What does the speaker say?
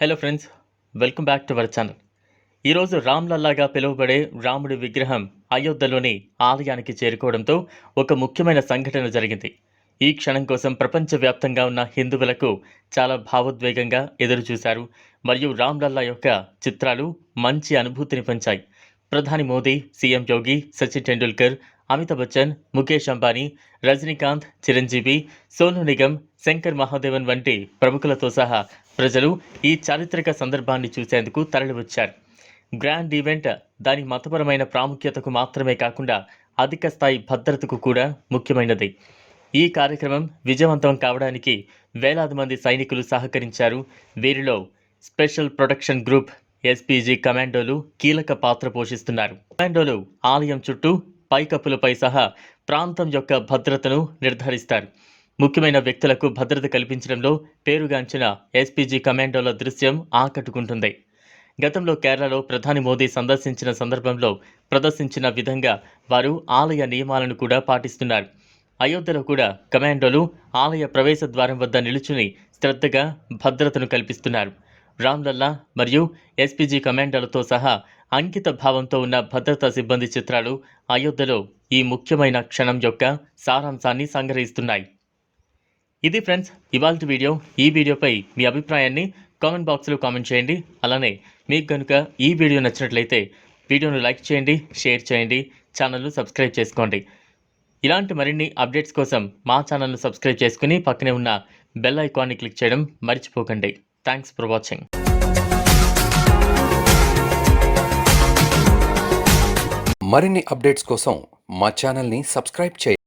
Hello friends welcome back to our channel ఈరోజు రామ్లల్లాగా పిలువబడే రాముడి విగ్రహం అయోధ్యలోని ఆలయానికి చేరుకోవడంతో ఒక ముఖ్యమైన సంఘటన జరిగింది. ఈ క్షణం కోసం ప్రపంచవ్యాప్తంగా ఉన్న హిందువులకు చాలా భావోద్వేగంగా ఎదురుచూశారు. మరియు రామ్లల్లా యొక్క చిత్రాలు మంచి అనుభూతిని పంచాయి ప్రధాని మోదీ సీఎం యోగి సచిన్ టెండూల్కర్ అమితాబ్ బచ్చన్ ముఖేష్ అంబానీ రజనీకాంత్ చిరంజీవి సోను నిగమ్ శంకర్ మహాదేవన్ వంటి ప్రముఖులతో సహా ప్రజలు ఈ చారిత్రక సందర్భాన్ని చూసేందుకు తరలివచ్చారు. గ్రాండ్ ఈవెంట్ దాని మతపరమైన ప్రాముఖ్యతకు మాత్రమే కాకుండా అధిక స్థాయి భద్రతకు కూడా ముఖ్యమైనది. ఈ కార్యక్రమం విజయవంతం కావడానికి వేలాది మంది సైనికులు సహకరించారు. వీరిలో స్పెషల్ ప్రొటెక్షన్ గ్రూప్ ఎస్పీజీ కమాండోలు కీలక పాత్ర పోషిస్తున్నారు. కమాండోలు ఆలయం చుట్టూ పైకప్పులపై సహా ప్రాంతం యొక్క భద్రతను నిర్ధారిస్తారు. ముఖ్యమైన వ్యక్తులకు భద్రత కల్పించడంలో పేరుగాంచిన ఎస్పీజీ కమాండోల దృశ్యం ఆకట్టుకుంటుంది. గతంలో కేరళలో ప్రధాని మోదీ సందర్శించిన సందర్భంలో ప్రదర్శించిన విధంగా వారు ఆలయ నియమాలను కూడా పాటిస్తున్నారు. అయోధ్యలో కూడా కమాండోలు ఆలయ ప్రవేశ ద్వారం వద్ద నిలుచుని శ్రద్ధగా భద్రతను కల్పిస్తున్నారు. రామ్లల్లా మరియు ఎస్పీజీ కమాండోలతో సహా అంకిత భావంతో ఉన్న భద్రతా సిబ్బంది చిత్రాలు అయోధ్యలో ఈ ముఖ్యమైన క్షణం యొక్క సారాంశాన్ని సంగ్రహిస్తున్నాయి. ఇది ఫ్రెండ్స్ ఇవాళ వీడియో. ఈ వీడియోపై మీ అభిప్రాయాన్ని కామెంట్ బాక్స్లో కామెంట్ చేయండి. అలానే మీకు కనుక ఈ వీడియో నచ్చినట్లయితే వీడియోను లైక్ చేయండి షేర్ చేయండి ఛానల్ను సబ్స్క్రైబ్ చేసుకోండి. ఇలాంటి మరిన్ని అప్డేట్స్ కోసం మా ఛానల్ను సబ్స్క్రైబ్ చేసుకుని పక్కనే ఉన్న బెల్ ఐకాన్ని క్లిక్ చేయడం మర్చిపోకండి. Thanks for watching. మరిన్ని అప్డేట్స్ కోసం మా ఛానల్ని సబ్స్క్రైబ్ చేయండి.